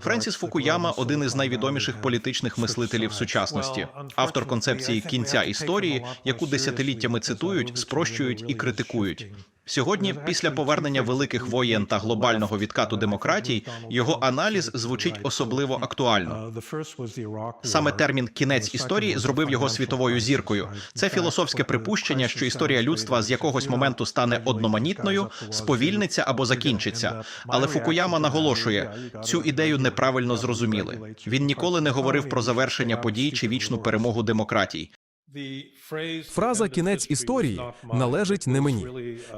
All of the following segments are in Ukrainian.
Френсіс Фукуяма один із найвідоміших політичних мислителів сучасності, автор концепції кінця історії, яку десятиліттями цитують, спрощують і критикують. Сьогодні, після повернення великих воєн та глобального відкату демократій, його аналіз звучить особливо актуально. Саме термін кінець історії зробив його світовою зіркою. Це філософське припущення, що історія людства з якогось моменту стане одноманітною, сповільниться або закінчиться. Але Фукуяма наголошує, цю ідею неправильно зрозуміли. Він ніколи не говорив про завершення подій чи вічну перемогу демократій. Фраза кінець історії належить не мені.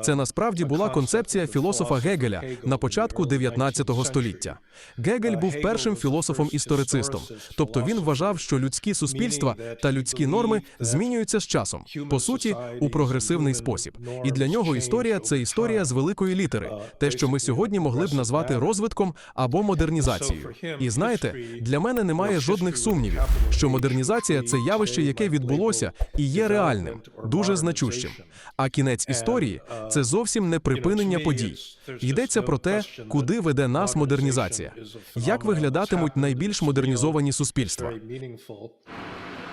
Це насправді була концепція філософа Гегеля на початку 19 століття. Гегель був першим філософом-історицистом, тобто він вважав, що людські суспільства та людські норми змінюються з часом, по суті, у прогресивний спосіб. І для нього історія це історія з великої літери, те, що ми сьогодні могли б назвати розвитком або модернізацією. І знаєте, для мене немає жодних сумнівів, що модернізація це явище, яке відбулося і є реальним, дуже значущим. А кінець історії це зовсім не припинення подій. Йдеться про те, куди веде нас модернізація, як виглядатимуть найбільш модернізовані суспільства.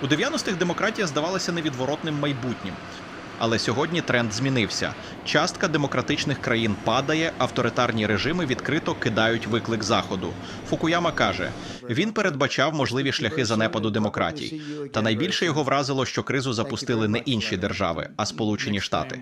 У 90-х демократія здавалася невідворотним майбутнім. Але сьогодні тренд змінився. Частка демократичних країн падає, авторитарні режими відкрито кидають виклик заходу. Фукуяма каже, він передбачав можливі шляхи занепаду демократій. Та найбільше його вразило, що кризу запустили не інші держави, а Сполучені Штати.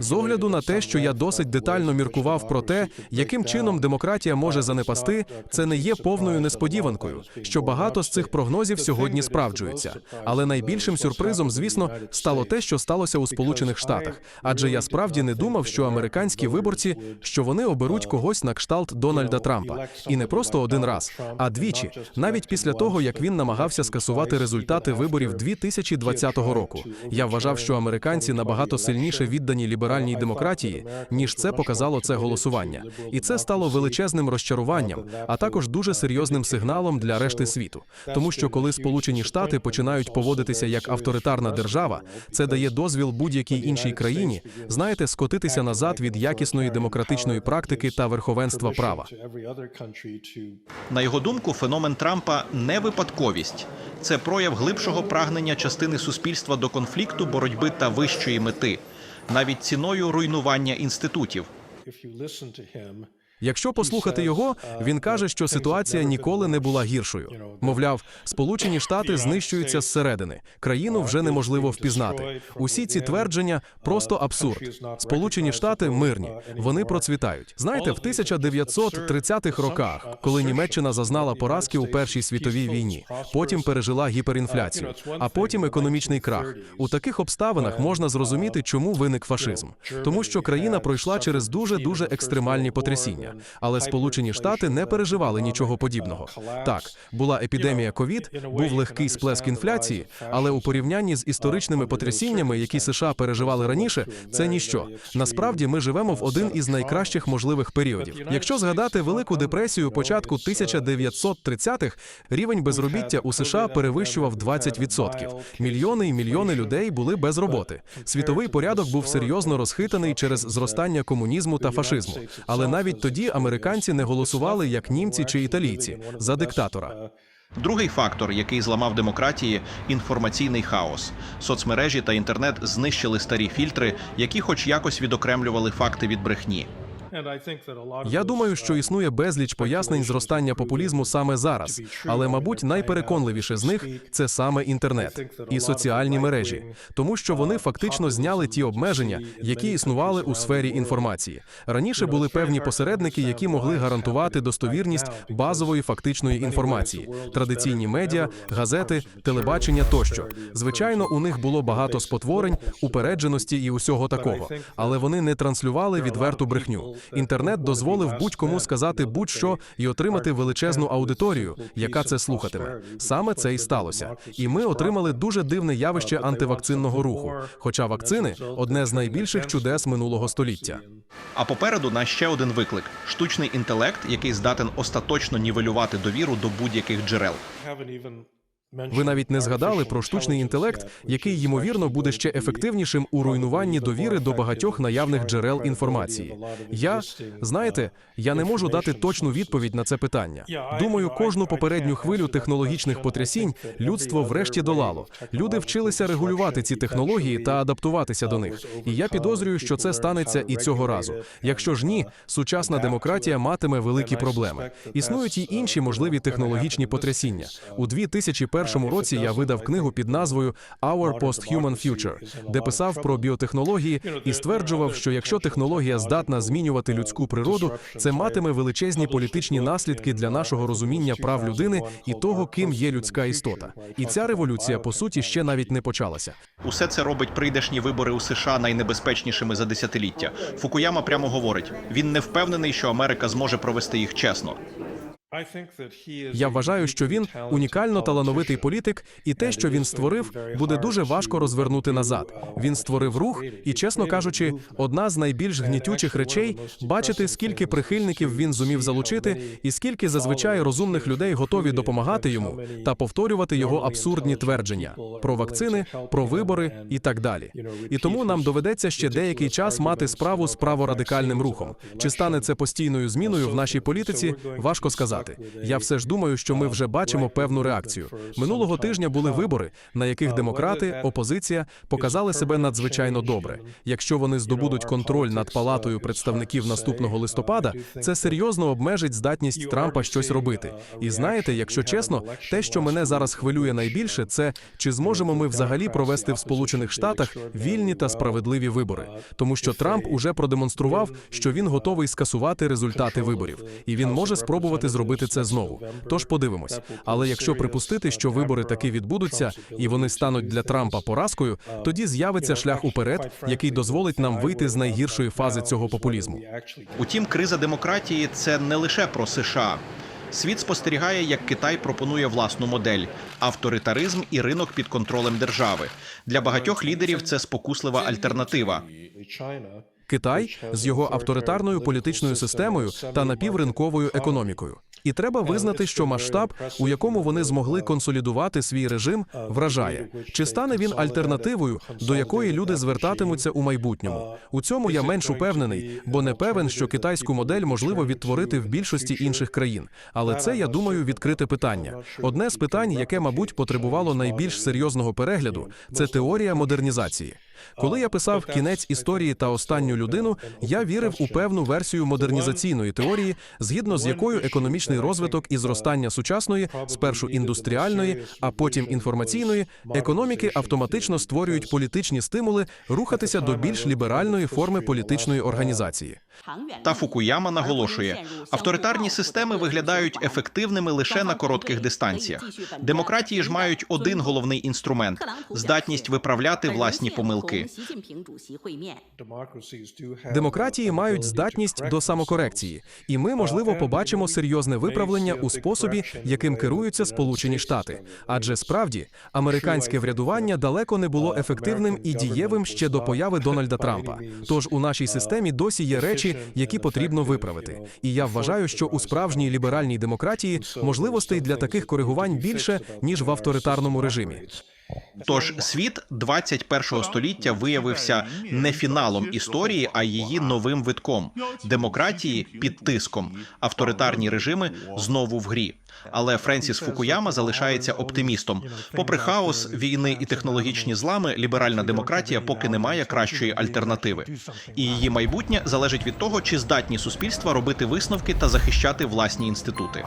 З огляду на те, що я досить детально міркував про те, яким чином демократія може занепасти, це не є повною несподіванкою, що багато з цих прогнозів сьогодні справджуються. Але найбільшим сюрпризом, звісно, стало те, що сталося у Сполучених Штатах. Адже я справді не думав, що американські виборці що вони оберуть когось на кшталт Дональда Трампа, і не просто один раз, а двічі, навіть після того як він намагався скасувати результати виборів 2020 року. Я вважав, що американці набагато сильніше віддані ліберальній демократії, ніж це показало це голосування, і це стало величезним розчаруванням, а також дуже серйозним сигналом для решти світу. Тому що коли Сполучені Штати починають поводитися як авторитарна держава, це дає дозвіл будь-якій іншій країні, знаєте, скотитися назад від якісної демократичної практики та верховенства права. На його думку, феномен Трампа не випадковість. Це прояв глибшого прагнення частини суспільства до конфлікту, боротьби та вищої мети, навіть ціною руйнування інститутів. Якщо послухати його, він каже, що ситуація ніколи не була гіршою. Мовляв, Сполучені Штати знищуються зсередини, країну вже неможливо впізнати. Усі ці твердження просто абсурд. Сполучені Штати мирні, вони процвітають. Знаєте, в 1930-х роках, коли Німеччина зазнала поразки у Першій світовій війні, потім пережила гіперінфляцію, а потім економічний крах. У таких обставинах можна зрозуміти, чому виник фашизм, тому що країна пройшла через дуже дуже екстремальні потрясіння. Але Сполучені Штати не переживали нічого подібного. Так, була епідемія ковід, був легкий сплеск інфляції, але у порівнянні з історичними потрясіннями, які США переживали раніше, це ніщо. Насправді ми живемо в один із найкращих можливих періодів. Якщо згадати Велику депресію початку 1930-х, рівень безробіття у США перевищував 20%. Мільйони і мільйони людей були без роботи. Світовий порядок був серйозно розхитаний через зростання комунізму та фашизму. Але навіть тоді американці не голосували як німці чи італійці за диктатора. Другий фактор, який зламав демократії інформаційний хаос. Соцмережі та інтернет знищили старі фільтри, які, хоч якось, відокремлювали факти від брехні. Я думаю, що існує безліч пояснень зростання популізму саме зараз, але, мабуть, найпереконливіше з них це саме інтернет і соціальні мережі, тому що вони фактично зняли ті обмеження, які існували у сфері інформації. Раніше були певні посередники, які могли гарантувати достовірність базової фактичної інформації, традиційні медіа, газети, телебачення тощо. Звичайно, у них було багато спотворень, упередженості і усього такого, але вони не транслювали відверту брехню. Інтернет дозволив будь-кому сказати будь-що і отримати величезну аудиторію, яка це слухатиме. Саме це і сталося. І ми отримали дуже дивне явище антивакцинного руху. Хоча вакцини одне з найбільших чудес минулого століття. А попереду нас ще один виклик: штучний інтелект, який здатен остаточно нівелювати довіру до будь-яких джерел. Ви навіть не згадали про штучний інтелект, який ймовірно буде ще ефективнішим у руйнуванні довіри до багатьох наявних джерел інформації. Я знаєте, я не можу дати точну відповідь на це питання. Думаю, кожну попередню хвилю технологічних потрясінь людство врешті долало. Люди вчилися регулювати ці технології та адаптуватися до них. І я підозрюю, що це станеться і цього разу. Якщо ж ні, сучасна демократія матиме великі проблеми. Існують і інші можливі технологічні потрясіння. У 2001 році я видав книгу під назвою «Our Post-Human Future», де писав про біотехнології і стверджував, що якщо технологія здатна змінювати людську природу, це матиме величезні політичні наслідки для нашого розуміння прав людини і того, ким є людська істота. І ця революція по суті ще навіть не почалася. Усе це робить прийдешні вибори у США найнебезпечнішими за десятиліття. Фукуяма прямо говорить: він не впевнений, що Америка зможе провести їх чесно. Я вважаю, що він унікально талановитий політик, і те, що він створив, буде дуже важко розвернути назад. Він створив рух, і, чесно кажучи, одна з найбільш гнітючих речей бачити, скільки прихильників він зумів залучити, і скільки зазвичай розумних людей готові допомагати йому та повторювати його абсурдні твердження про вакцини, про вибори і так далі. І тому нам доведеться ще деякий час мати справу з праворадикальним рухом. Чи стане це постійною зміною в нашій політиці? Важко сказати. Я все ж думаю, що ми вже бачимо певну реакцію. Минулого тижня були вибори, на яких демократи, опозиція показали себе надзвичайно добре. Якщо вони здобудуть контроль над палатою представників наступного листопада, це серйозно обмежить здатність Трампа щось робити. І знаєте, якщо чесно, те, що мене зараз хвилює найбільше, це чи зможемо ми взагалі провести в Сполучених Штатах вільні та справедливі вибори, тому що Трамп уже продемонстрував, що він готовий скасувати результати виборів, і він може спробувати зробити це знову. Тож подивимось. Але якщо припустити, що вибори таки відбудуться і вони стануть для Трампа поразкою, тоді з'явиться шлях уперед, який дозволить нам вийти з найгіршої фази цього популізму. Утім, криза демократії це не лише про США. Світ спостерігає, як Китай пропонує власну модель авторитаризм і ринок під контролем держави. Для багатьох лідерів це спокуслива альтернатива. Китай з його авторитарною політичною системою та напівринковою економікою. І треба визнати, що масштаб, у якому вони змогли консолідувати свій режим, вражає. Чи стане він альтернативою, до якої люди звертатимуться у майбутньому? У цьому я менш упевнений, бо не певен, що китайську модель можливо відтворити в більшості інших країн. Але це я думаю відкрите питання. Одне з питань, яке, мабуть, потребувало найбільш серйозного перегляду, це теорія модернізації. Коли я писав кінець історії та останню людину, я вірив у певну версію модернізаційної теорії, згідно з якою економічний розвиток і зростання сучасної, спершу індустріальної, а потім інформаційної економіки автоматично створюють політичні стимули рухатися до більш ліберальної форми політичної організації. Та Фукуяма наголошує, авторитарні системи виглядають ефективними лише на коротких дистанціях. Демократії ж мають один головний інструмент здатність виправляти власні помилки. Демократії мають здатність до самокорекції, і ми, можливо, побачимо серйозне виправлення у способі, яким керуються Сполучені Штати. Адже справді американське врядування далеко не було ефективним і дієвим ще до появи Дональда Трампа. Тож у нашій системі досі є речі, які потрібно виправити. І я вважаю, що у справжній ліберальній демократії можливостей для таких коригувань більше ніж в авторитарному режимі. Тож світ 21-го століття виявився не фіналом історії, а її новим витком демократії під тиском, авторитарні режими знову в грі. Але Френсіс Фукуяма залишається оптимістом. Попри хаос, війни і технологічні злами, ліберальна демократія поки не має кращої альтернативи. І її майбутнє залежить від того, чи здатні суспільства робити висновки та захищати власні інститути.